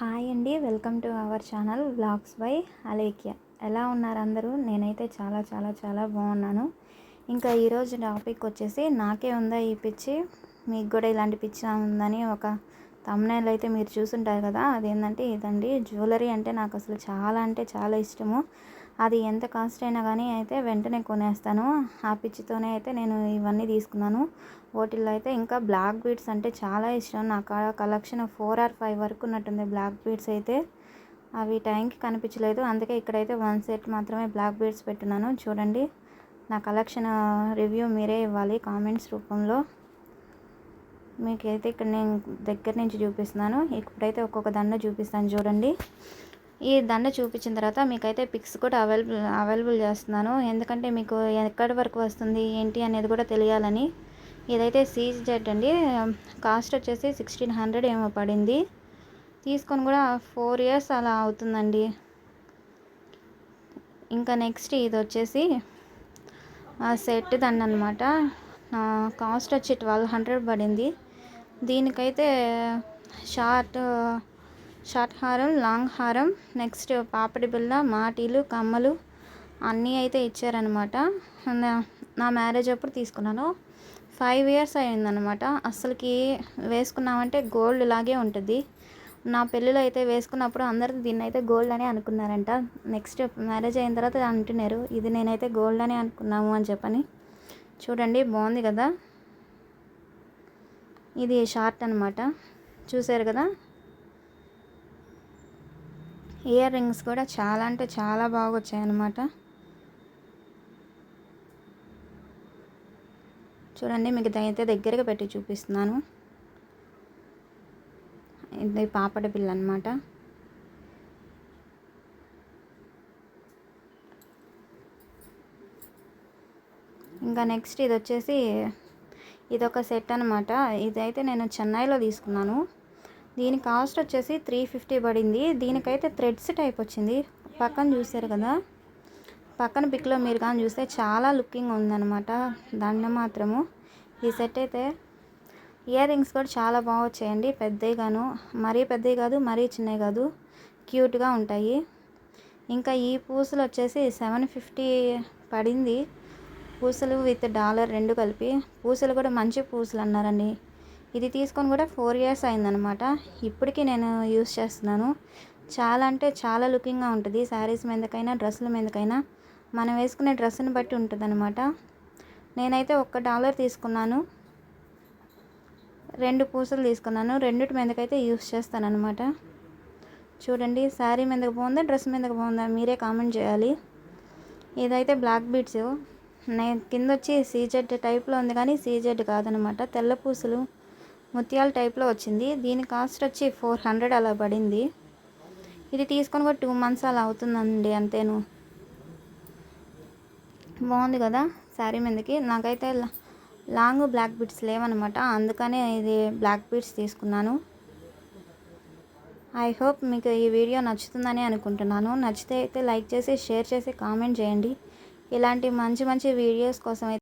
Hi అండి. Welcome to our channel vlogs by Alekhya. ఎలా ఉన్నారు అందరూ? నేనైతే చాలా చాలా చాలా బాగున్నాను. ఇంకా ఈరోజు టాపిక్ వచ్చేసి నాకే ఉందా ఈ పిచ్చి? మీకు కూడా ఇలాంటి పిచ్చి ఉందని ఒక తమ్నేల్ అయితే మీరు చూసుంటారు కదా. అదేంటంటే ఇదండి జ్యువెలరీ అంటే నాకు అసలు చాలా అంటే చాలా ఇష్టము. అది ఎంత కాస్ట్ అయినా కానీ అయితే వెంటనే కొనేస్తాను. ఆ పిచ్చితోనే అయితే నేను ఇవన్నీ తీసుకున్నాను. వాటిల్లో అయితే ఇంకా బ్లాక్ బీడ్స్ అంటే చాలా ఇష్టం. నా కలెక్షన్ ఫోర్ ఆర్ ఫైవ్ వరకు ఉన్నట్టుంది బ్లాక్ బీడ్స్ అయితే. అవి టైంకి కనిపించలేదు. అందుకే ఇక్కడైతే వన్ సెట్ మాత్రమే బ్లాక్ బీడ్స్ పెట్టున్నాను. చూడండి నా కలెక్షన్ రివ్యూ మీరే ఇవ్వాలి కామెంట్స్ రూపంలో. మీకైతే ఇక్కడ నేను దగ్గర నుంచి చూపిస్తున్నాను. ఇప్పుడైతే ఒక్కొక్క దండ చూపిస్తాను చూడండి. ఈ దండ చూపించిన తర్వాత మీకైతే పిక్స్ కూడా అవైలబుల్ అవైలబుల్ చేస్తున్నాను. ఎందుకంటే మీకు ఎక్కడి వరకు వస్తుంది ఏంటి అనేది కూడా తెలియాలని. ఇదైతే సీజ్ జెడ్ అండి. కాస్ట్ వచ్చేసి సిక్స్టీన్ హండ్రెడ్ ఏమో పడింది. తీసుకొని కూడా ఫోర్ ఇయర్స్ అలా అవుతుందండి. ఇంకా నెక్స్ట్ ఇది వచ్చేసి సెట్ దండ అనమాట కాస్ట్ వచ్చి ట్వెల్వ్ హండ్రెడ్ పడింది. దీనికైతే షార్ట్ షార్ట్ హారం లాంగ్ హారం నెక్స్ట్ పాపడి బిళ్ళ మాటీలు కమ్మలు అన్నీ అయితే ఇచ్చారనమాట నా మ్యారేజ్ అప్పుడు తీసుకున్నాను. ఫైవ్ ఇయర్స్ అయిందనమాట అసలుకి వేసుకున్నామంటే గోల్డ్ లాగే ఉంటుంది. నా పెళ్ళిలో అయితే వేసుకున్నప్పుడు అందరూ దీన్ని అయితే గోల్డ్ అని అనుకున్నారంట. నెక్స్ట్ మ్యారేజ్ అయిన తర్వాత అంటున్నారు ఇది నేనైతే గోల్డ్ అని అనుకున్నాము అని చెప్పని. చూడండి బాగుంది కదా? ఇది షార్ట్ అనమాట చూసారు కదా? ఇయర్ రింగ్స్ కూడా చాలా అంటే చాలా బాగా వచ్చాయన్నమాట చూడండి మీకు అయితే దగ్గరగా పెట్టి చూపిస్తున్నాను. ఇది పాపడ పిల్ల అనమాట ఇంకా నెక్స్ట్ ఇది వచ్చేసి ఇదొక సెట్ అనమాట ఇదైతే నేను చెన్నైలో తీసుకున్నాను. దీని కాస్ట్ వచ్చేసి త్రీ ఫిఫ్టీ పడింది. దీనికైతే థ్రెడ్స్ టైప్ వచ్చింది. పక్కన చూసారు కదా? పక్కన పిక్లో మీరు కానీ చూస్తే చాలా లుకింగ్ ఉందన్నమాట. దాన్ని మాత్రము. ఈ సెట్ అయితే ఇయర్ రింగ్స్ కూడా చాలా బాగా వచ్చాయండి. పెద్దవి గాను. మరీ పెద్దవి కాదు మరీ చిన్నవి కాదు. క్యూట్గా ఉంటాయి. ఇంకా ఈ పూసలు వచ్చేసి సెవెన్ ఫిఫ్టీ పడింది. పూసలు విత్ డాలర్ రెండు కలిపి. పూసలు కూడా మంచి పూసలు అన్నారండి. ఇది తీసుకొని కూడా ఫోర్ ఇయర్స్ అయిందనమాట. ఇప్పటికీ నేను యూస్ చేస్తున్నాను. చాలా అంటే చాలా లుకింగ్గా ఉంటుంది. శారీస్ మీదకైనా డ్రెస్సుల మీదకైనా. మనం వేసుకునే డ్రెస్సుని బట్టి ఉంటుందన్నమాట నేనైతే ఒక్క డాలర్ తీసుకున్నాను. రెండు పూసలు తీసుకున్నాను. రెండిటి మీదకైతే యూస్ చేస్తాను అనమాట చూడండి శారీ మీదకి బాగుందా డ్రెస్ మీదకి బాగుందా? మీరే కామెంట్ చేయాలి. ఇదైతే బ్లాక్ బీడ్స్. నేను కింద వచ్చి సీజెడ్ టైప్లో ఉంది కానీ సీజెడ్ కాదనమాట. తెల్ల పూసలు. ముత్యాల టైప్లో వచ్చింది. దీని కాస్ట్ వచ్చి ఫోర్ హండ్రెడ్ అలా పడింది. ఇది తీసుకొని కూడా టూ మంత్స్ అలా అవుతుందండి అంతేను. బాగుంది కదా శారీ మీదకి. నాకైతే లాంగ్ బ్లాక్ బీట్స్ లేవనమాట. అందుకనే ఇది బ్లాక్ బీట్స్ తీసుకున్నాను. ఐ హోప్ మీకు ఈ వీడియో నచ్చుతుందని అనుకుంటున్నాను. నచ్చితే అయితే లైక్ చేసి షేర్ చేసి కామెంట్ చేయండి. ఇలాంటి మంచి మంచి వీడియోస్ కోసం అయితే